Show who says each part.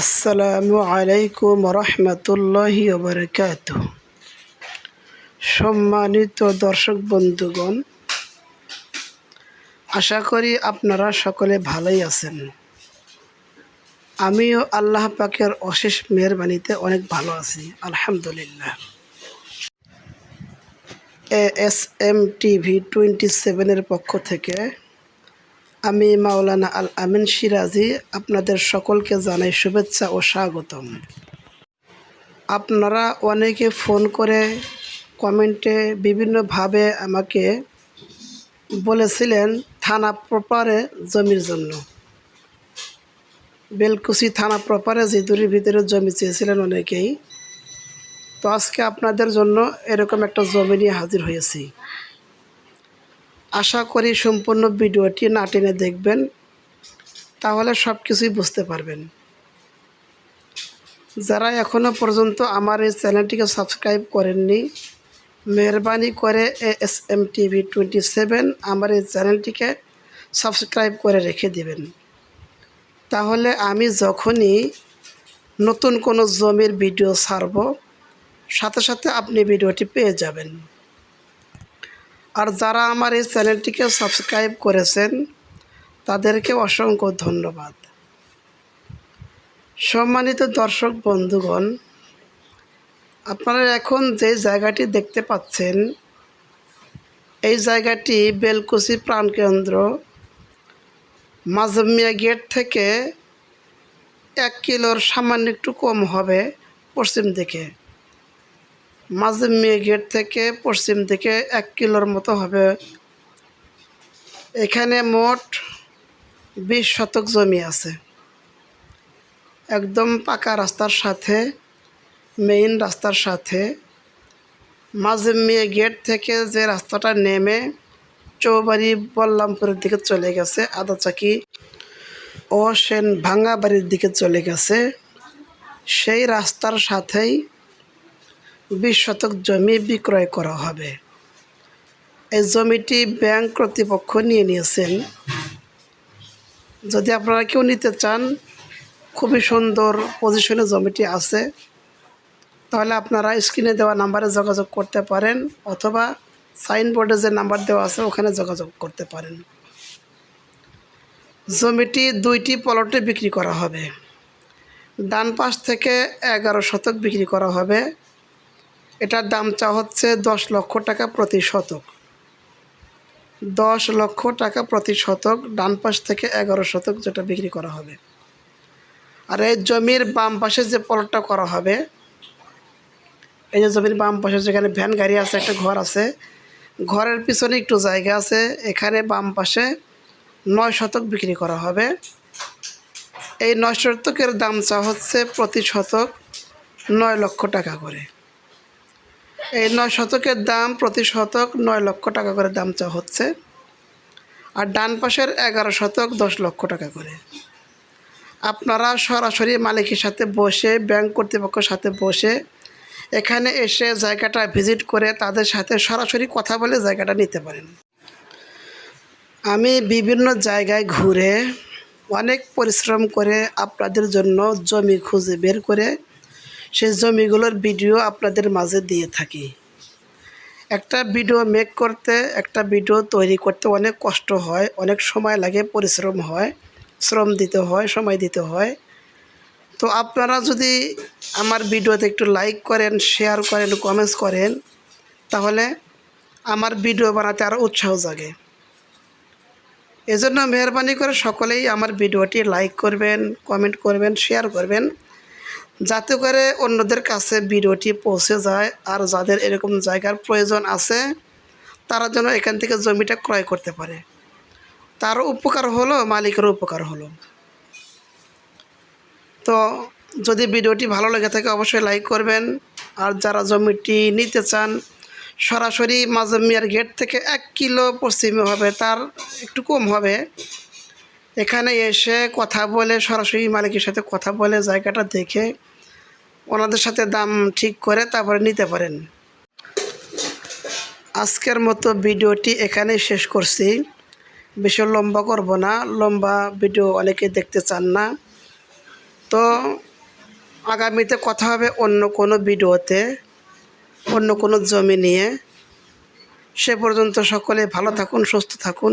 Speaker 1: আসসালামু আলাইকুম রহমতুল্লাহ বরকাত সম্মানিত দর্শক বন্ধুগণ, আশা করি আপনারা সকলে ভালোই আছেন। আমিও আল্লাহ পাকের অশেষ মেহরবানিতে অনেক ভালো আছি, আলহামদুলিল্লাহ। A S M TV twenty সেভেনের পক্ষ থেকে আমি মাওলানা আল আমিন সিরাজি আপনাদের সকলকে জানাই শুভেচ্ছা ও স্বাগতম। আপনারা অনেকে ফোন করে কমেন্টে বিভিন্নভাবে আমাকে বলেছিলেন, থানা প্রপারে জমির জন্য। বেলকুচি থানা প্রপারে জিদুরির ভিতরে জমি চেয়েছিলেন অনেকেই। তো আজকে আপনাদের জন্য এরকম একটা জমি নিয়ে হাজির হয়েছি। আশা করি সম্পূর্ণ ভিডিওটি না টেনে দেখবেন, তাহলে সব কিছুই বুঝতে পারবেন। যারা এখনও পর্যন্ত আমার এই চ্যানেলটিকে সাবস্ক্রাইব করেননি, মেহরবানি করে S M TV twenty seven আমার এই চ্যানেলটিকে সাবস্ক্রাইব করে রেখে দেবেন। তাহলে আমি যখনই নতুন কোনো জমির ভিডিও ছাড়ব, সাথে সাথে আপনি ভিডিওটি পেয়ে যাবেন। আর যারা আমার এই চ্যানেলটিকে সাবস্ক্রাইব করেছেন, তাদেরকে অসংখ্য ধন্যবাদ। সম্মানিত দর্শক বন্ধুগণ, আপনারা এখন যে জায়গাটি দেখতে পাচ্ছেন, এই জায়গাটি বেলকুচি প্রাণকেন্দ্র মাজমিয়া গেট থেকে এক কিলোর সামান্য একটু কম হবে পশ্চিম দিকে। মাজমিয়া গেট থেকে পশ্চিম দিকে এক কিলোর মতো হবে। এখানে মোট বিশ শতক জমি আছে। একদম পাকা রাস্তার সাথে মেইন রাস্তার সাথে। মাজমিয়া গেট থেকে যে রাস্তাটা নেমে চৌবাড়ি বল্লামপুরের দিকে চলে গেছে আদাচাকি ও সেন ভাঙ্গা বাড়ির দিকে চলে গেছে। সেই রাস্তার সাথেই বিশ শতক জমি বিক্রয় করা হবে। এই জমিটি ব্যাংক কর্তৃপক্ষ নিয়ে নিয়েছেন। যদি আপনারা কেউ নিতে চান, খুবই সুন্দর পজিশনে জমিটি আছে, তাহলে আপনারা স্ক্রিনে দেওয়া নাম্বারে যোগাযোগ করতে পারেন অথবা সাইনবোর্ডে যে নাম্বার দেওয়া আছে, ওখানে যোগাযোগ করতে পারেন। জমিটি দুইটি প্লটে বিক্রি করা হবে। ডান পাশ থেকে এগারো শতক বিক্রি করা হবে। এটার দাম চা হচ্ছে দশ লক্ষ টাকা প্রতি শতক। দশ লক্ষ টাকা প্রতি শতক, ডান পাশ থেকে এগারো শতক যেটা বিক্রি করা হবে। আর এই জমির বাম পাশে যে প্লটটা করা হবে, এই যে জমির বাম পাশে যেখানে ভ্যান গাড়ি আছে, একটা ঘর আছে, ঘরের পিছনে একটু জায়গা আছে, এখানে বাম পাশে নয় শতক বিক্রি করা হবে। এই নয় শতকের দাম চা হচ্ছে প্রতি শতক নয় লক্ষ টাকা করে। এই নয় শতকের দাম প্রতি শতক নয় লক্ষ টাকা করে দাম চা হচ্ছে। আর ডান পাশের এগারো শতক দশ লক্ষ টাকা করে। আপনারা সরাসরি মালিকের সাথে বসে, ব্যাংক কর্তৃপক্ষের সাথে বসে এখানে এসে জায়গাটা ভিজিট করে তাদের সাথে সরাসরি কথা বলে জায়গাটা নিতে পারেন। আমি বিভিন্ন জায়গায় ঘুরে অনেক পরিশ্রম করে আপনাদের জন্য জমি খুঁজে বের করে সেই জমিগুলোর ভিডিও আপনাদের মাঝে দিয়ে থাকি। একটা ভিডিও মেক করতে, একটা ভিডিও তৈরি করতে অনেক কষ্ট হয়, অনেক সময় লাগে, পরিশ্রম হয়, শ্রম দিতে হয়, সময় দিতে হয়। তো আপনারা যদি আমার ভিডিওতে একটু লাইক করেন শেয়ার করেন কমেন্টস করেন, তাহলে আমার ভিডিও বানাতে আরও উৎসাহ জাগে। এজন্য মেহরবানি করে সকলেই আমার ভিডিওটি লাইক করবেন কমেন্ট করবেন শেয়ার করবেন। যাতে করে অন্যদের কাছে ভিডিওটি পৌঁছে যায় আর যাদের এরকম জায়গার প্রয়োজন আছে, তারা যেন এখান থেকে জমিটা ক্রয় করতে পারে। তারও উপকার হলো মালিকেরও উপকার হলো। তো যদি ভিডিওটি ভালো লেগে থাকে, অবশ্যই লাইক করবেন। আর যারা জমিটি নিতে চান, সরাসরি মাজমিয়ার গেট থেকে এক কিলো পশ্চিমে হবে, তার একটু কম হবে। এখানে এসে কথা বলে, সরাসরি মালিকের সাথে কথা বলে, জায়গাটা দেখে ওনাদের সাথে দাম ঠিক করে তারপরে নিতে পারেন। আজকের মতো ভিডিওটি এখানেই শেষ করছি। বেশি লম্বা করব না, লম্বা ভিডিও অনেকে দেখতে চান না। তো আগামীতে কথা হবে অন্য কোনো ভিডিওতে, অন্য কোনো জমি নিয়ে। সে পর্যন্ত সকলে ভালো থাকুন, সুস্থ থাকুন।